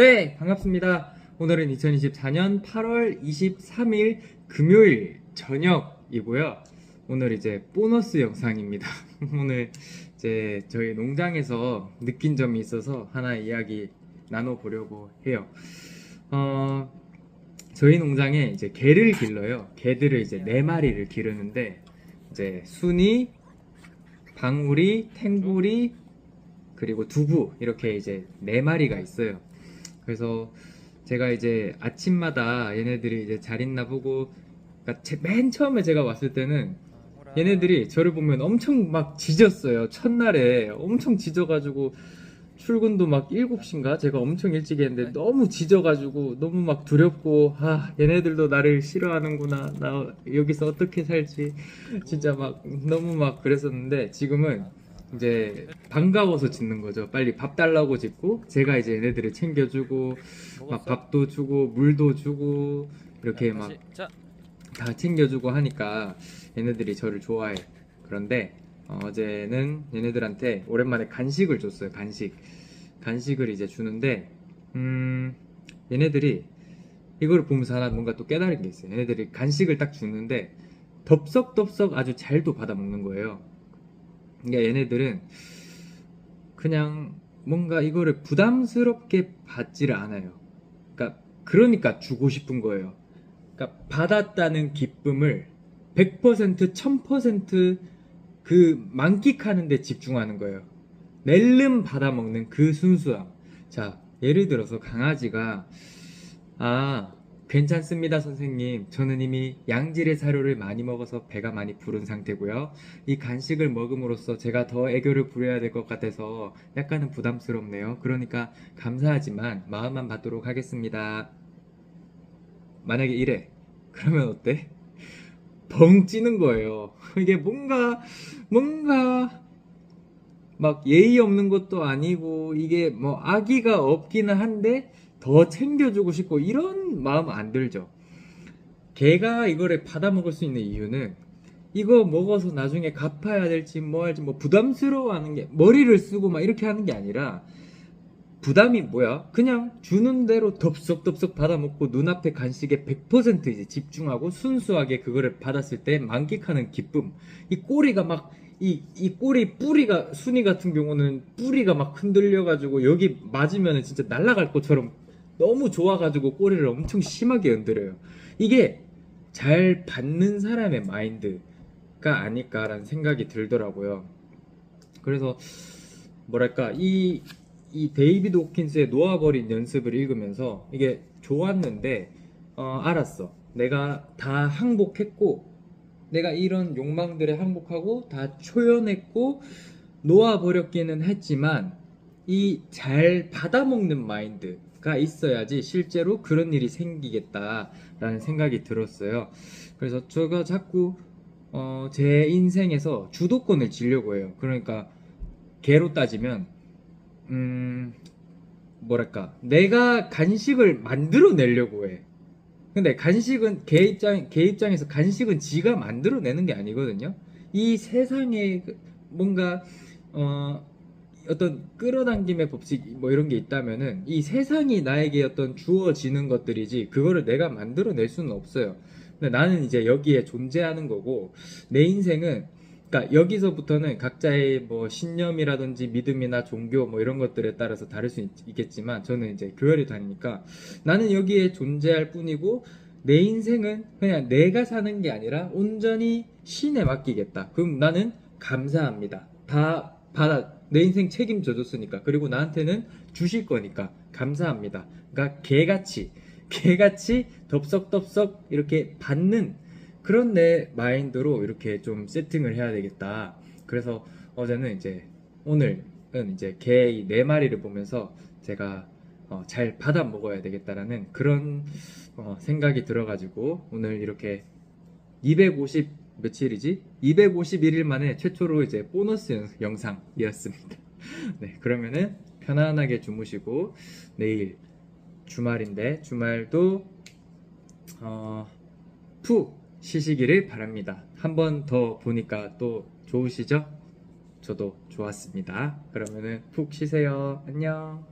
네, 반갑습니다. 오늘은 2024년 8월 23일 금요일 저녁이고요. 오늘 이제 보너스 영상입니다. 오늘 이제 저희 농장에서 느낀 점이 있어서 하나 이야기 나눠보려고 해요. 어, 저희 농장에 이제 개를 길러요. 개들을 이제 네 마리를 기르는데 이제 순이, 방울이, 탱구리, 그리고 두부 이렇게 이제 네 마리가 있어요. 그래서 제가 이제 아침마다 얘네들이 이제 잘 있나 보고 그러니까 제- 맨 처음에 제가 왔을 때는 얘네들이 저를 보면 엄청 막 짖었어요. 첫날에 엄청 짖어가지고 출근도 막 7시인가? 제가 엄청 일찍 했는데 너무 짖어가지고 너무 막 두렵고 아 얘네들도 나를 싫어하는구나 나 여기서 어떻게 살지 진짜 막 너무 막 그랬었는데 지금은 이제 반가워서 짖는 거죠. 빨리 밥 달라고 짖고 제가 이제 얘네들을 챙겨주고 막 밥도 주고 물도 주고 이렇게 막 자, 다 챙겨주고 하니까 얘네들이 저를 좋아해. 그런데 어, 어제는 얘네들한테 오랜만에 간식을 줬어요. 간식. 간식을 이제 주는데 음, 얘네들이 이걸 보면서 하나 뭔가 또 깨달은 게 있어요. 얘네들이 간식을 딱 주는데 덥석덥석 아주 잘도 받아 먹는 거예요. 그러니까 얘네들은 그냥 뭔가 이거를 부담스럽게 받지를 않아요. 그러니까 그러니까 주고 싶은 거예요. 그러니까 받았다는 기쁨을 100% 1000%그 만끽하는 데 집중하는 거예요. 낼름 받아 먹는 그 순수함. 자, 예를 들어서 강아지가 아, 괜찮습니다, 선생님. 저는 이미 양질의 사료를 많이 먹어서 배가 많이 부른 상태고요. 이 간식을 먹음으로써 제가 더 애교를 부려야 될 것 같아서 약간은 부담스럽네요. 그러니까 감사하지만 마음만 받도록 하겠습니다. 만약에 이래. 그러면 어때? 벙 찌는 거예요. 이게 뭔가, 뭔가, 막 예의 없는 것도 아니고, 이게 뭐 아기가 없기는 한데, 더 챙겨주고 싶고, 이런 마음 안 들죠. 걔가 이거를 받아먹을 수 있는 이유는, 이거 먹어서 나중에 갚아야 될지 뭐 할지 뭐 부담스러워 하는 게, 머리를 쓰고 막 이렇게 하는 게 아니라, 부담이 뭐야? 그냥 주는 대로 덥석덥석 받아먹고 눈앞에 간식에 100% 이제 집중하고 순수하게 그거를 받았을 때 만끽하는 기쁨. 이 꼬리가 막, 이, 이 꼬리 뿌리가, 순이 같은 경우는 뿌리가 막 흔들려가지고 여기 맞으면 진짜 날아갈 것처럼 너무 좋아가지고 꼬리를 엄청 심하게 흔들어요. 이게 잘 받는 사람의 마인드가 아닐까라는 생각이 들더라고요. 그래서 뭐랄까 이 이 데이비드 호킨스의 놓아버린 연습을 읽으면서 이게 좋았는데 어, 알았어. 내가 다 항복했고 내가 이런 욕망들에 항복하고 다 초연했고 놓아버렸기는 했지만 이 잘 받아먹는 마인드 가 있어야지 실제로 그런 일이 생기겠다라는 생각이 들었어요. 그래서 제가 자꾸 어, 제 인생에서 주도권을 지려고 해요. 그러니까 개로 따지면 음 뭐랄까 내가 간식을 만들어 내려고 해. 근데 간식은 개 입장 개 입장에서 간식은 지가 만들어 내는 게 아니거든요. 이 세상에 그 뭔가 어 어떤 끌어당김의 법칙 뭐 이런 게 있다면은 이 세상이 나에게 어떤 주어지는 것들이지 그거를 내가 만들어낼 수는 없어요. 근데 나는 이제 여기에 존재하는 거고 내 인생은 그러니까 여기서부터는 각자의 뭐 신념이라든지 믿음이나 종교 뭐 이런 것들에 따라서 다를 수 있, 있겠지만 저는 이제 교회를 다니니까 나는 여기에 존재할 뿐이고 내 인생은 그냥 내가 사는 게 아니라 온전히 신에 맡기겠다. 그럼 나는 감사합니다. 다 받아 내 인생 책임져 줬으니까 그리고 나한테는 주실 거니까 감사합니다. 그러니까 개같이 개같이 덥석덥석 이렇게 받는 그런 내 마인드로 이렇게 좀 세팅을 해야 되겠다. 그래서 어제는 이제 오늘은 이제 개이네 마리를 보면서 제가 어, 잘 받아 먹어야 되겠다라는 그런 어, 생각이 들어가지고 오늘 이렇게 250 며칠이지? 251일 만에 최초로 이제 보너스 영- 영상이었습니다. 네, 그러면은 편안하게 주무시고 내일 주말인데 주말도 어, 푹 쉬시기를 바랍니다. 한 번 더 보니까 또 좋으시죠? 저도 좋았습니다. 그러면은 푹 쉬세요. 안녕.